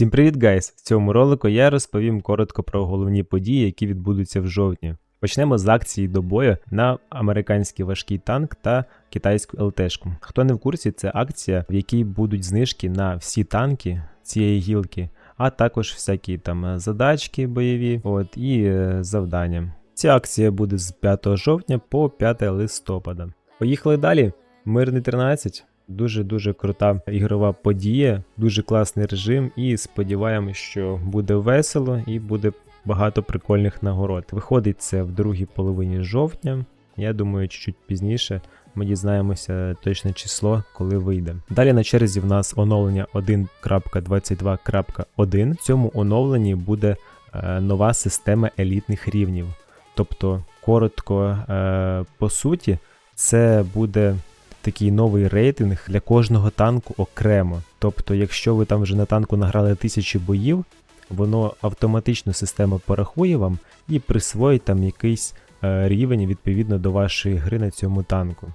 Всім привіт, гайс! В цьому ролику я розповім коротко про головні події, які відбудуться в жовтні. Почнемо з акції до бою на американський важкий танк та китайську ЛТшку. Хто не в курсі, це акція, в якій будуть знижки на всі танки цієї гілки, а також всякі там задачки бойові, от і е, завдання. Ця акція буде з 5 жовтня по 5 листопада. Поїхали далі. Мирний 13. Дуже-дуже крута ігрова подія, дуже класний режим, і сподіваємось, що буде весело і буде багато прикольних нагород. Виходить це в другій половині жовтня. Я думаю, чуть пізніше ми дізнаємося точне число, коли вийде. Далі на черзі в нас оновлення 1.22.1. В цьому оновленні буде е, нова система елітних рівнів. Тобто, коротко, е, по суті, це буде такий новий рейтинг для кожного танку окремо. Тобто, якщо ви там вже на танку награли тисячі боїв, воно автоматично система порахує вам і присвоїть там якийсь е, рівень відповідно до вашої гри на цьому танку.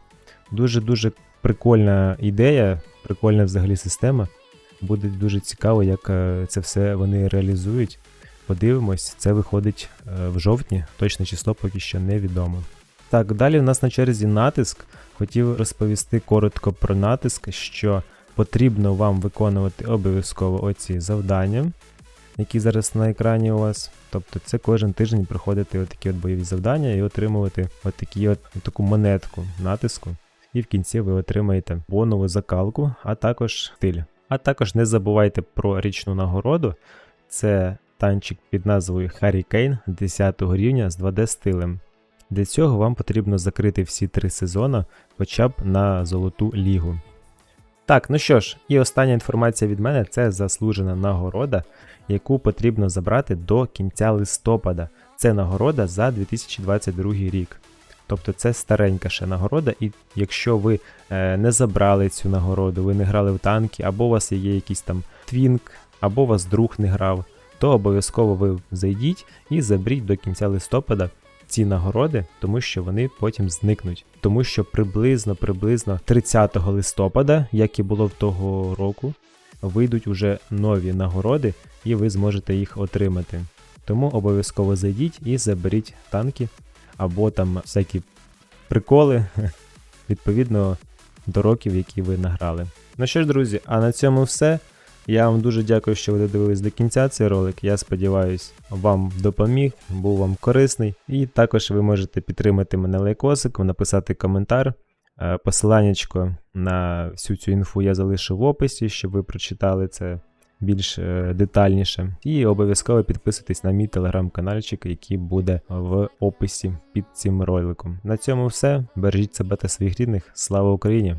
Дуже-дуже прикольна ідея, прикольна взагалі система. Буде дуже цікаво, як е, це все вони реалізують. Подивимось, це виходить е, в жовтні, точне число поки що невідомо. Так, далі в нас на черзі натиск. Хотів розповісти коротко про натиск, що потрібно вам виконувати обов'язково оці завдання, які зараз на екрані у вас. Тобто це кожен тиждень проходити отакі от бойові завдання і отримувати отакі от, таку монетку натиску. І в кінці ви отримаєте бонову закалку, а також стиль. А також не забувайте про річну нагороду. Це танчик під назвою Hurricane 10 рівня з 2D стилем. Для цього вам потрібно закрити всі три сезони хоча б на золоту лігу. Так, ну що ж, і остання інформація від мене це заслужена нагорода, яку потрібно забрати до кінця листопада. Це нагорода за 2022 рік. Тобто це старенька ще нагорода, і якщо ви е, не забрали цю нагороду, ви не грали в танки, або у вас є якийсь там твінк, або у вас друг не грав, то обов'язково ви зайдіть і заберіть до кінця листопада ці нагороди, тому що вони потім зникнуть. Тому що приблизно приблизно 30 листопада, як і було в того року, вийдуть уже нові нагороди, і ви зможете їх отримати. Тому обов'язково зайдіть і заберіть танки або там всякі приколи відповідно до років, які ви награли. Ну що ж, друзі, а на цьому все. Я вам дуже дякую, що ви додивились до кінця цей ролик. Я сподіваюся, вам допоміг, був вам корисний. І також ви можете підтримати мене лайкосиком, написати коментар. Е, Посиланнячко на всю цю інфу я залишу в описі, щоб ви прочитали це більш е, детальніше. І обов'язково підписуйтесь на мій телеграм-канальчик, який буде в описі під цим роликом. На цьому все. Бережіть себе та своїх рідних. Слава Україні!